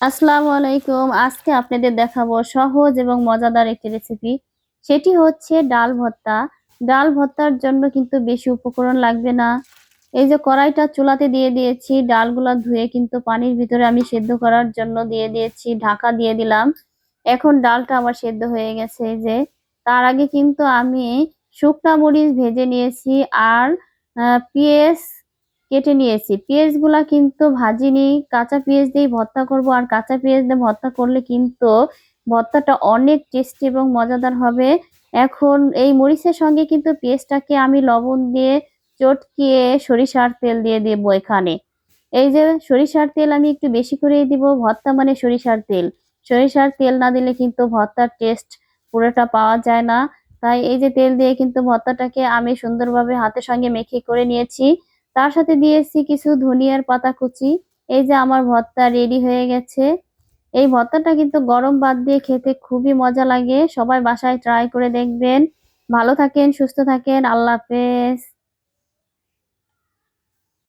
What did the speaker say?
আসসালামু আলাইকুম। আজকে আপনাদের দেখাবো সহজ এবং মজাদার একটি রেসিপি সেটি হচ্ছে ডাল ভর্তা। ডাল ভর্তার জন্য কিন্তু বেশি উপকরণ লাগবে না। এই যে কড়াইটা চুলাতে দিয়ে দিয়েছি, ডালগুলা ধুয়ে কিন্তু পানির ভিতরে আমি সেদ্ধ করার জন্য দিয়ে দিয়েছি, ঢাকা দিয়ে দিলাম। এখন ডালটা আমার সেদ্ধ হয়ে গেছে যে। তার আগে কিন্তু আমি শুকনা মরিচ ভেজে নিয়েছি আর পেঁয়াজ কেটে নিয়েছি। পেঁয়াজগুলা কিন্তু ভাজিনি, কাঁচা পেঁয়াজ দিয়ে ভর্তা করব, আর কাঁচা পেঁয়াজ দিয়ে ভর্তা করলে কিন্তু ভর্তাটা অনেক টেস্টি এবং মজাদার হবে। এখন এই মরিচের সঙ্গে কিন্তু পেঁয়াজটাকে আমি লবণ দিয়ে চটকিয়ে সরিষার তেল দিয়ে দেবো এখানে। এই যে সরিষার তেল আমি একটু বেশি করেই দিব, ভর্তা মানে সরিষার তেল। সরিষার তেল না দিলে কিন্তু ভর্তার টেস্ট পুরোটা পাওয়া যায় না। তাই এই যে তেল দিয়ে কিন্তু ভর্তাটাকে আমি সুন্দরভাবে হাতের সঙ্গে মেখে করে নিয়েছি। তার সাথে দিয়েছি কিছু ধনিয়ার পাতা কুচি। এই যে আমার ভর্তা রেডি হয়ে গেছে। এই ভর্তাটা কিন্তু গরম বাদ দিয়ে খেতে খুবই মজা লাগে। সবাই বাসায় ট্রাই করে দেখবেন। ভালো থাকেন, সুস্থ থাকেন। আল্লাহ হাফেজ।